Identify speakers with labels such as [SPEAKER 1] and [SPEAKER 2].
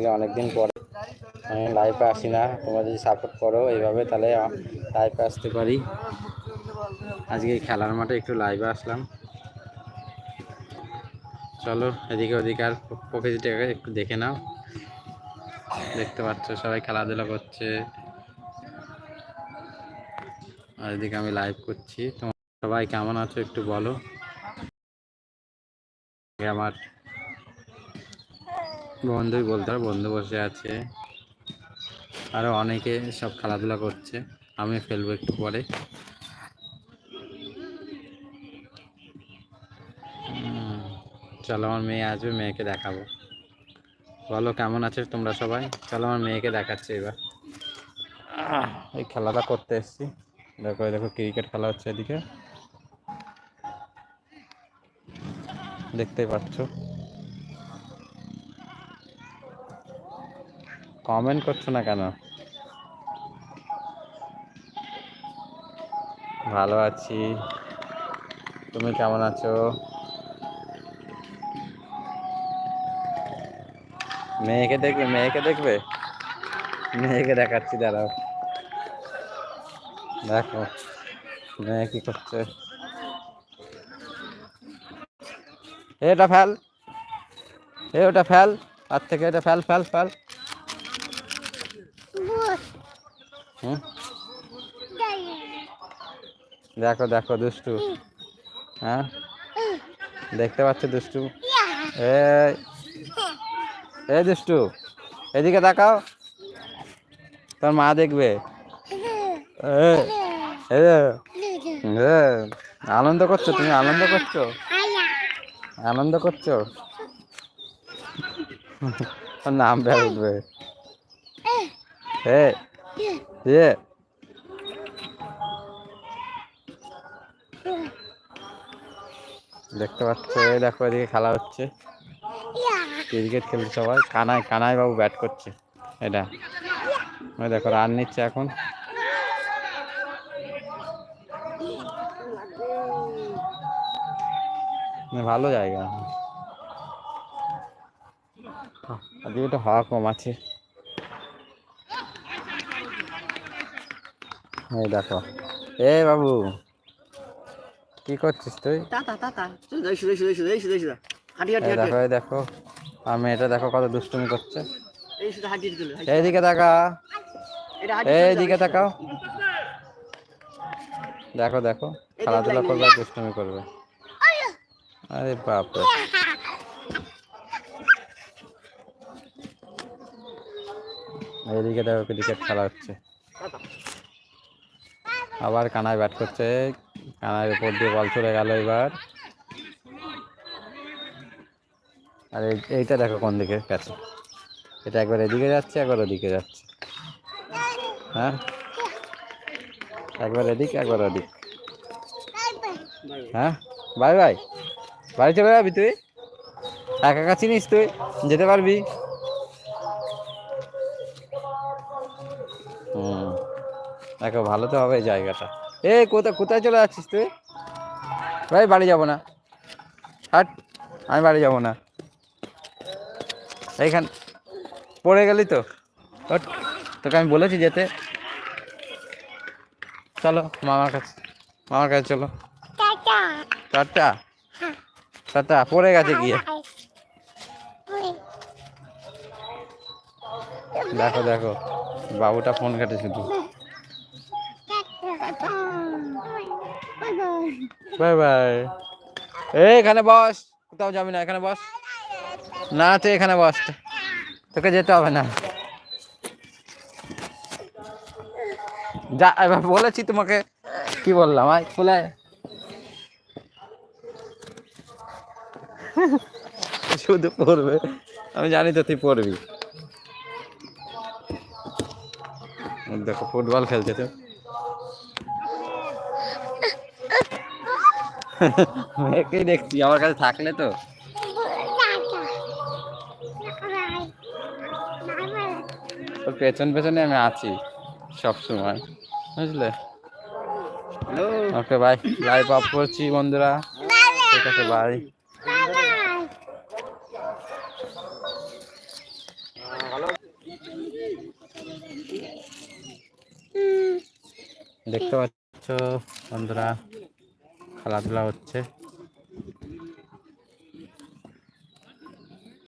[SPEAKER 1] আজকে অনেকদিন পরে। আমি লাইভে আসি না। তোমরা যদি সাপোর্ট করো এইভাবে, তাহলে লাইভে আসতে পারি। আজকে খেলার মাঠে একটু লাইভে আসলাম। চলো, এদিকে ওদিকে আর প্রকৃতিটাকে একটু দেখে নাও। দেখতে পাচ্ছ, সবাই খেলাধুলা করছে। আর এদিকে আমি লাইভ করছি। তোমার সবাই কেমন আছো একটু বলো। আমার বন্ধুই বলতে হবে বন্ধু বসে আছে। আরও অনেকে সব খেলাধুলা করছে। আমি ফেলব একটু পরে। চলো আমার মেয়ে আসবে, মেয়েকে দেখাবো। বলো, কেমন আছো তোমরা সবাই? চলো আমার মেয়েকে দেখাচ্ছে এবার। এই খেলাটা করতে এসছি। দেখো দেখো, ক্রিকেট খেলা হচ্ছে এদিকে। দেখতেই পাচ্ছ। কমেন্ট করছ না কেন? ভালো আছি। তুমি কেমন আছো? মেয়েকে দেখবে? মেয়েকে দেখবে? মেয়েকে দেখাচ্ছি, দাঁড়াও। দেখো, মেয়ে কি করছে? এটা ফেল। এ ওটা ফেল। আর থেকে এটা ফেল ফেল ফেল। হুম? দেখো দেখো, দুষ্টু। হ্যাঁ? দেখতে পাচ্ছ দুষ্টু? এ দুষ্টু, এদিকে তাকাও। তোর মা দেখবে। আনন্দ করছ তুমি? আনন্দ করছ? আনন্দ করছ? নাম বের উঠবে। এ দেখতে পাচ্ছ দেখো, এদিকে খেলা হচ্ছে। ক্রিকেট খেলছে সবাই। কানাই কানাই বাবু ব্যাট করছে। এটা। ওই দেখো রান নিচ্ছে এখন। ভালো জায়গা। আজকে একটু হাওয়া কম আছে। এই দেখো। এ বাবু কি করছিস তুই? দেখো এই দেখো। আর মেয়েটা দেখো কত দুষ্টুমি করছে। এইদিকে তাকা। এইদিকে তাকাও। দেখো দেখো খেলাধুলা করবে আর দুষ্টুমি করবে। আরে বাপরে। এইদিকে দেখো ক্রিকেট খেলা হচ্ছে। আবার কানায় ব্যাট করছে। কানার উপর দিয়ে বল চলে গেল এবার। আর এই- এইটা দেখো কোন দিকে গেছে। এটা একবার এদিকে যাচ্ছে, একবার ওদিকে যাচ্ছে। হ্যাঁ? একবার এদিক, একবার ওদিক। হ্যাঁ? Bye bye. বাড়ি চলে যাবি তুই? একা একা চিনিস তুই? যেতে পারবি? দেখো ভালো তো হবে জায়গাটা। এ কোথায় কোথায় চলে যাচ্ছিস তুই? ভাই বাড়ি যাব না। হাট আমি বাড়ি যাব না। এইখান পড়ে গেলি তো? তোকে আমি বলেছি যেতে। চলো মামার কাছে মামার কাছে চলো। টাটা। টাটা? পড়ে গেছে গিয়ে। দেখো দেখো বাবুটা ফোন ঘাটে শুধু এই, এখানে বস। কোথাও যাবি না, এখানে বস। না, তুই এখানে বস। তোকে যেতে হবে না। যা, এবার বলেছি তোমাকে। কি বললাম, আয় খুলে শুধু পড়বে। আমি জানি তো তুই পড়বি। দেখো, ফুটবল খেলছে তো। মেয়েকেই দেখছি আমার কাছে থাকলে তো। পেছন পেছনে আমি আছি সব সময় বুঝলে? ওকে বাই লাইভ অফ করছি বন্ধুরা। ঠিক আছে বাই দেখতে পাচ্ছ বন্ধুরা খেলাধুলা হচ্ছে।